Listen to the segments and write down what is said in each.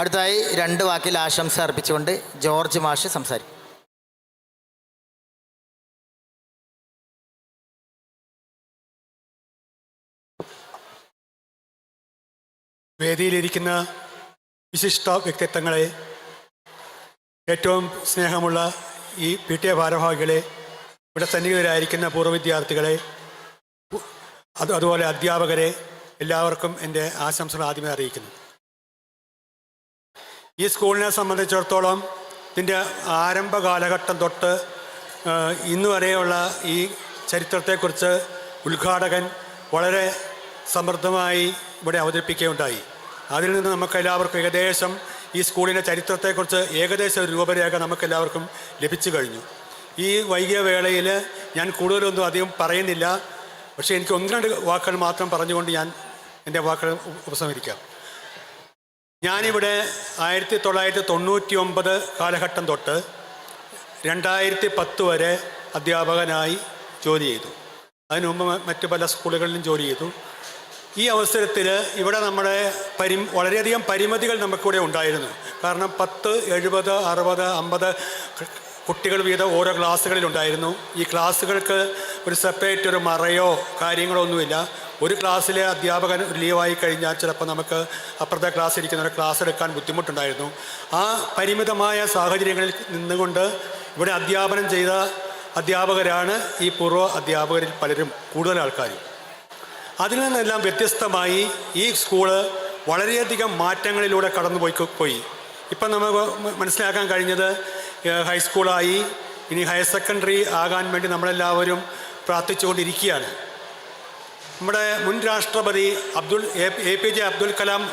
അടുത്തതായി രണ്ട് വാക്കിൽ ആശംസ അർപ്പിച്ചുകൊണ്ട് ജോർജ് മാഷ് സംസാരിക്കും. വേദിയിലിരിക്കുന്ന വിശിഷ്ട വ്യക്തിത്വങ്ങളെ ഏറ്റവും സ്നേഹമുള്ള ഈ പി ടി എ ഭാരവാഹികളെ ഇവിടെ സന്നിഹിതരായിരിക്കുന്ന പൂർവ വിദ്യാർത്ഥികളെ അത് അതുപോലെ അധ്യാപകരെ എല്ലാവർക്കും എന്റെ ആശംസകൾ ആദ്യമേ അറിയിക്കുന്നു. ഈ സ്കൂളിനെ സംബന്ധിച്ചിടത്തോളം ഇതിന്റെ ആരംഭ കാലഘട്ടം തൊട്ട് ഇന്ന് വരെയുള്ള ഈ ചരിത്രത്തെക്കുറിച്ച് ഉദ്ഘാടകൻ വളരെ സമൃദ്ധമായി ഇവിടെ അവതരിപ്പിക്കുകയുണ്ടായി. അതിൽ നിന്ന് നമുക്ക് എല്ലാവർക്കും ഏകദേശം ഈ സ്കൂളിന്റെ ചരിത്രത്തെക്കുറിച്ച് ഏകദേശം ഒരു രൂപരേഖ നമുക്കെല്ലാവർക്കും ലഭിച്ചു കഴിഞ്ഞു. ഈ വൈകിയ വേളയിൽ ഞാൻ കൂടുതലൊന്നും അധികം പറയുന്നില്ല. പക്ഷേ എനിക്ക് ഒന്ന് രണ്ട് വാക്കുകൾ മാത്രം പറഞ്ഞുകൊണ്ട് ഞാൻ എന്റെ വാക്കുകൾ ഉപസംഹരിക്കാം. ഞാനിവിടെ ആയിരത്തി തൊള്ളായിരത്തി തൊണ്ണൂറ്റി ഒമ്പത് കാലഘട്ടം തൊട്ട് രണ്ടായിരത്തി പത്ത് വരെ അധ്യാപകനായി ജോലി ചെയ്തു. അതിനുമുമ്പ് മറ്റ് പല സ്കൂളുകളിലും ജോലി ചെയ്തു. ഈ അവസരത്തിൽ ഇവിടെ നമ്മുടെ പരി വളരെയധികം പരിമിതികൾ നമുക്കിവിടെ ഉണ്ടായിരുന്നു. കാരണം പത്ത് എഴുപത് അറുപത് അമ്പത് കുട്ടികൾ വീതം ഓരോ ക്ലാസ്സുകളിലുണ്ടായിരുന്നു. ഈ ക്ലാസ്സുകൾക്ക് ഒരു സെപ്പറേറ്റ് ഒരു മറയോ കാര്യങ്ങളോ ഒന്നുമില്ല. ഒരു ക്ലാസ്സിലെ അധ്യാപകൻ ലീവായി കഴിഞ്ഞാൽ ചിലപ്പോൾ നമുക്ക് അപ്പുറത്തെ ക്ലാസ് ഇരിക്കുന്ന ഒരു ക്ലാസ് എടുക്കാൻ ബുദ്ധിമുട്ടുണ്ടായിരുന്നു. ആ പരിമിതമായ സാഹചര്യങ്ങളിൽ നിന്നുകൊണ്ട് ഇവിടെ അധ്യാപനം ചെയ്ത അധ്യാപകരാണ് ഈ പൂർവ അധ്യാപകരിൽ പലരും കൂടുതൽ ആൾക്കാരും. അതിൽ നിന്നെല്ലാം വ്യത്യസ്തമായി ഈ സ്കൂൾ വളരെയധികം മാറ്റങ്ങളിലൂടെ കടന്നുപോയി പോയി. ഇപ്പം നമുക്ക് മനസ്സിലാക്കാൻ കഴിഞ്ഞത് ഹൈസ്കൂളായി ഇനി ഹയർ സെക്കൻഡറി ആകാൻ വേണ്ടി നമ്മളെല്ലാവരും പ്രാർത്ഥിച്ചുകൊണ്ടിരിക്കുകയാണ്. നമ്മുടെ മുൻ രാഷ്ട്രപതി Abdul A P J Abdul Kalam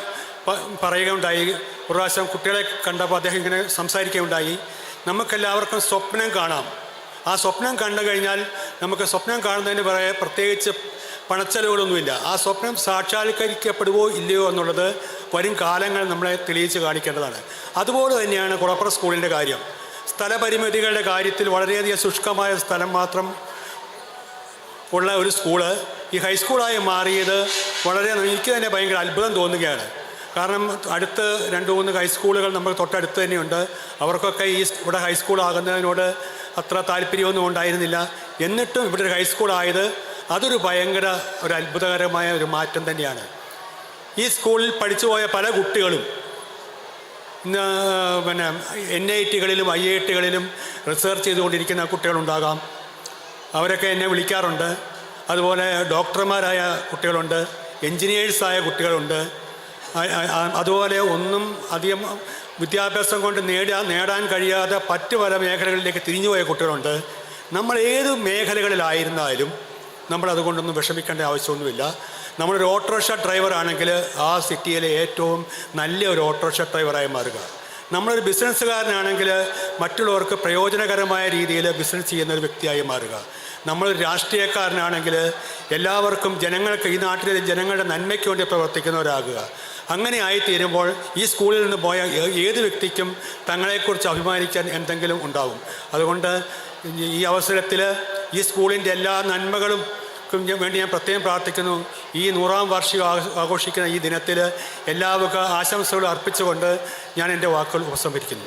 പറയുകയുണ്ടായി. പ്രാവശ്യം കുട്ടികളെ കണ്ടപ്പോൾ അദ്ദേഹം ഇങ്ങനെ സംസാരിക്കുകയുണ്ടായി. നമുക്കെല്ലാവർക്കും സ്വപ്നം കാണാം. ആ സ്വപ്നം കണ്ടു കഴിഞ്ഞാൽ നമുക്ക് സ്വപ്നം കാണുന്നതിന് പറയാൻ പ്രത്യേകിച്ച് പണച്ചെലവുകളൊന്നുമില്ല. ആ സ്വപ്നം സാക്ഷാത്കരിക്കപ്പെടുവോ ഇല്ലയോ എന്നുള്ളത് വരും കാലങ്ങൾ നമ്മളെ തെളിയിച്ച് കാണിക്കേണ്ടതാണ്. അതുപോലെ തന്നെയാണ് കുറപ്പർ സ്കൂളിന്റെ കാര്യം. സ്ഥലപരിമിതികളുടെ കാര്യത്തിൽ വളരെയധികം ശുഷ്കമായ സ്ഥലം മാത്രം ഉള്ള ഒരു സ്കൂൾ ഈ ഹൈസ്കൂളായി മാറിയത് വളരെ എനിക്ക് തന്നെ ഭയങ്കര അത്ഭുതം തോന്നുകയാണ്. കാരണം അടുത്ത് രണ്ട് മൂന്ന് ഹൈസ്കൂളുകൾ നമ്മൾ തൊട്ടടുത്ത് തന്നെയുണ്ട്. അവർക്കൊക്കെ ഈ ഇവിടെ ഹൈസ്കൂൾ ആകുന്നതിനോട് അത്ര താല്പര്യമൊന്നും ഉണ്ടായിരുന്നില്ല. എന്നിട്ടും ഇവിടെ ഒരു ഹൈസ്കൂളായത് അതൊരു ഭയങ്കര ഒരു അത്ഭുതകരമായ ഒരു മാറ്റം തന്നെയാണ്. ഈ സ്കൂളിൽ പഠിച്ചുപോയ പല കുട്ടികളും ഇന്ന് പിന്നെ എൻ ഐ ടികളിലും ഐ ഐ ടികളിലും റിസർച്ച് ചെയ്തുകൊണ്ടിരിക്കുന്ന കുട്ടികളുണ്ടാകാം. അവരൊക്കെ എന്നെ വിളിക്കാറുണ്ട്. അതുപോലെ ഡോക്ടർമാരായ കുട്ടികളുണ്ട് എൻജിനീയേഴ്സായ കുട്ടികളുണ്ട്. അതുപോലെ ഒന്നും അധികം വിദ്യാഭ്യാസം കൊണ്ട് നേടാൻ നേടാൻ കഴിയാതെ മറ്റ് പല മേഖലകളിലേക്ക് തിരിഞ്ഞുപോയ കുട്ടികളുണ്ട്. നമ്മൾ ഏത് മേഖലകളിലായിരുന്നാലും നമ്മൾ അതുകൊണ്ടൊന്നും വിഷമിക്കേണ്ട ആവശ്യമൊന്നുമില്ല. നമ്മളൊരു ഓട്ടോറിക്ഷ ഡ്രൈവർ ആണെങ്കിൽ ആ സിറ്റിയിലെ ഏറ്റവും നല്ല ഒരു ഓട്ടോറിക്ഷ ഡ്രൈവറായി മാറുക. നമ്മളൊരു ബിസിനസ്സുകാരനാണെങ്കിൽ മറ്റുള്ളവർക്ക് പ്രയോജനകരമായ രീതിയിൽ ബിസിനസ് ചെയ്യുന്ന ഒരു വ്യക്തിയായി മാറുക. നമ്മളൊരു രാഷ്ട്രീയക്കാരനാണെങ്കിൽ എല്ലാവർക്കും ജനങ്ങൾക്ക് ഈ നാട്ടിലെ ജനങ്ങളുടെ നന്മയ്ക്ക് വേണ്ടി പ്രവർത്തിക്കുന്നവരാകുക. അങ്ങനെ ആയിത്തീരുമ്പോൾ ഈ സ്കൂളിൽ നിന്ന് പോയ ഏത് വ്യക്തിക്കും തങ്ങളെക്കുറിച്ച് അഭിമാനിക്കാൻ എന്തെങ്കിലും ഉണ്ടാകും അതുകൊണ്ട് ഈ- ഈ അവസരത്തിൽ ഈ സ്കൂളിന്റെ എല്ലാ നന്മകളും വേണ്ടി ഞാൻ പ്രത്യേകം പ്രാർത്ഥിക്കുന്നു. ഈ നൂറാം വാർഷികം ആഘോഷിക്കുന്ന ഈ ദിനത്തിൽ എല്ലാവർക്കും ആശംസകൾ അർപ്പിച്ചുകൊണ്ട് ഞാൻ എന്റെ വാക്കുകൾ ഉപസംഹരിക്കുന്നു.